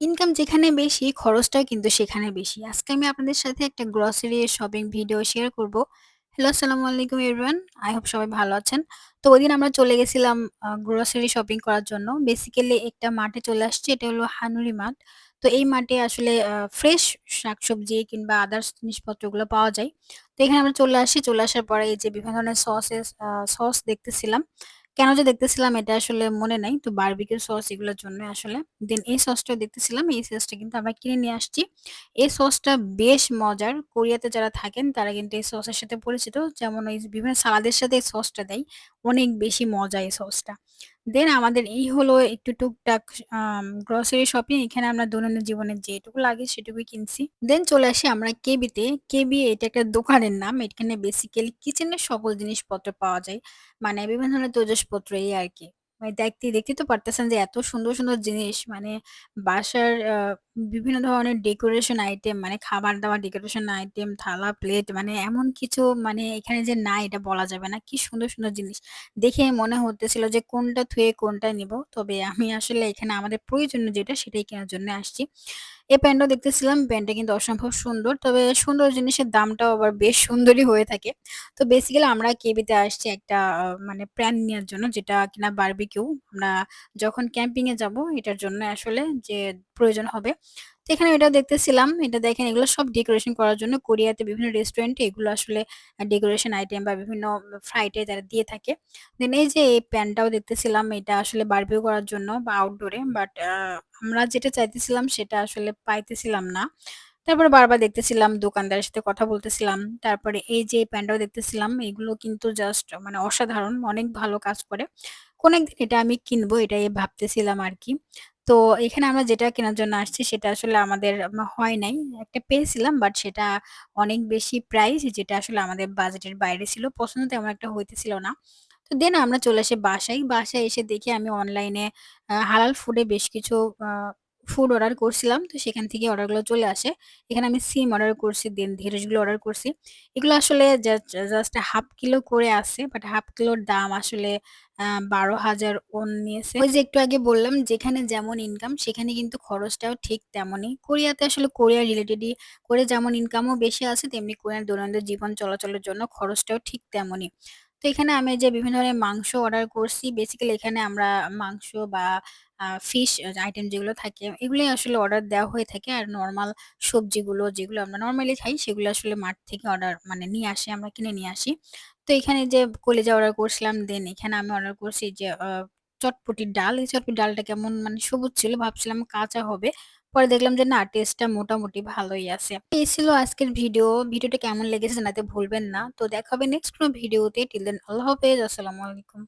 Income যেখানে বেশি, খরচটাও কিন্তু সেখানে বেশি। আজকে আমি আপনাদের সাথে একটা গ্রোসারি শপিং ভিডিও শেয়ার করব। হ্যালো, আসসালামু আলাইকুম এভরিওয়ান। আই হোপ সবাই ভালো আছেন। তো ওইদিন আমরা চলে গেছিলাম আ গ্রোসারি শপিং করার জন্য। বেসিক্যালি একটা মার্টে চলে আসছি। এটা হলো হানুরি মার্ট। তো এই মার্টে আসলে ফ্রেশ শাকসবজি কিংবা আদার্স জিনিসপত্রগুলো পাওয়া যায়। তো এখানে আমরা চলে আসি। চলে আসার পরে এই যে বিভিন্ন ধরনের সসেস সস দেখতেছিলাম। কেন যে দেখতেছিলাম এটা আসলে মনে নাই। তো বারবিকিউ সস এগুলোর জন্য আসলে। দেন এই সসটা দেখতেছিলাম। এই সসটা কিন্তু আমরা কিনে নিয়ে আসছি। এই সসটা বেশ মজার। কোরিয়াতে যারা থাকেন তারা কিন্তু এই সসের সাথে পরিচিত। যেমন ওই বিভিন্ন সালাদের সাথে এই সসটা দেয়। অনেক বেশি মজা এই সসটা। দেন আমাদের এই হলো একটু টুকটাক গ্রসারি শপিং। এখানে আমরা দৈনন্দিন জীবনে যেটুকু লাগে সেটুকুই কিনছি। দেন চলে আসি আমরা কেবিতে। কেবি এটা একটা দোকানের নাম। এখানে বেসিক্যালি কিচেনের সকল জিনিসপত্র পাওয়া যায়। মানে বিভিন্ন ধরনের তৈজসপত্র এই আরকি। মানে দেখতে দেখতেই তো পারতেছেন যে এত সুন্দর, সুন্দর জিনিস মানে বাসার বিভিন্ন ধরনের ডেকোরেশন আইটেম মানে খাবার-দাবার ডেকোরেশন আইটেম, থালা, প্লেট মানে এমন কিছু মানে এখানে যে নাই এটা বলা যাবে না। কি সুন্দর, সুন্দর জিনিস। দেখে মনে হতেছিল যে কোনটা থুয়ে কোনটা নিব। তবে আমি আসলে এখানে আমাদের প্রয়োজনীয় যেটা সেটাই কেনার জন্য আসছি। এই প্যান্টটা দেখতেছিলাম, প্যান্টটা কিন্তু অসম্ভব সুন্দর। তবে সুন্দর জিনিসের দামটাও আবার বেশ সুন্দরই হয়ে থাকে। তো বেসিক্যালি আমরা কেবিতে আসছি একটা মানে প্ল্যান নেওয়ার জন্য যেটা কিনা বারবিকিউ। আমরা যখন ক্যাম্পিং এ যাব এটার জন্য আসলে যে প্রয়োজন হবে। তো এখানে এটাও দেখতেছিলাম। এটা দেখেন এগুলো সব ডেকোরেশন করার জন্য কোরিয়াতে বিভিন্ন রেস্টুরেন্টে এগুলো আসলে ডেকোরেশন আইটেম বা বিভিন্ন ফ্লাইটে তারা দিয়ে থাকে। দেন এই যে এই প্যান্টটাও দেখতেছিলাম এটা আসলে বারবিকিউ করার জন্য বা আউটডোরে বাট আমরা যেটা চাইতেছিলাম সেটা আসলে পাইতেছিলাম না। তারপরে বারবার দেখতেছিলাম, দোকানদারের সাথে কথা বলতেছিলাম। তারপরে এই যে প্যান্টটাও দেখতেছিলাম, এগুলো কিন্তু জাস্ট মানে অসাধারণ, অনেক ভালো কাজ করে। কোন একদিন এটা আমি কিনবো এটাই ভাবতেছিলাম আরকি। তো এখানে আমরা যেটা কেনার জন্য আসছি সেটা আসলে আমাদের হয় নাই। একটা পেয়েছিলাম বাট সেটা অনেক বেশি প্রাইস যেটা আসলে আমাদের বাজেটের বাইরে ছিল। পছন্দ তেমন একটা হইতেছিল না। তো দেন আমরা চলে আসি বাসায়। বাসায় এসে দেখি আমি অনলাইনে হালাল ফুডে বেশ কিছু ফুড অর্ডার করছিলাম। তো সেখান থেকে অর্ডারগুলো চলে আসে। এখানে আমি সিম অর্ডার করছি, দেন ঢেঁড়সগুলো অর্ডার করছি। এগুলো আসলে জাস্ট হাফ কিলো করে আছে। বাট হাফ কিলোর দাম আসলে বারো হাজার ওন নিয়েছে। ওই যে একটু আগে বললাম যেখানে যেমন ইনকাম সেখানে কিন্তু খরচটাও ঠিক তেমনই। কোরিয়াতে আসলে কোরিয়া রিলেটেডই করে যেমন ইনকামও বেশি আছে তেমনি কোরিয়ার দৈনন্দিন জীবন চলাচলের জন্য খরচটাও ঠিক তেমনই। তো এখানে আমি যে বিভিন্ন ধরনের মাংস অর্ডার করছি। বেসিক্যালি এখানে আমরা মাংস বা ফিশ আইটেম যেগুলো থাকে, এগুলোই আসলে অর্ডার দেওয়া হয়ে থাকে। আর নর্মাল সবজিগুলো যেগুলো আমরা নর্মালি খাই, সেগুলো আসলে মাঠ থেকে অর্ডার মানে নিয়ে আসি, আমরা কিনে নিয়ে আসি। তো এখানে যে কলিজা অর্ডার করছিলাম দেন এখানে আমি অর্ডার করছি যে চটপটির ডাল। এই চটপটির ডালটা কেমন মানে সবুজ ছিল, ভাবছিলাম কাঁচা হবে। পরে দেখলাম যে না টেস্টটা মোটামুটি ভালোই আছে। এই ছিল আজকের ভিডিও। ভিডিওটা কেমন লেগেছে জানাতে ভুলবেন না। তো দেখা হবে নেক্সট কোনো ভিডিওতে। টিল দেন আল্লাহ হাফেজ। আসসালামু আলাইকুম।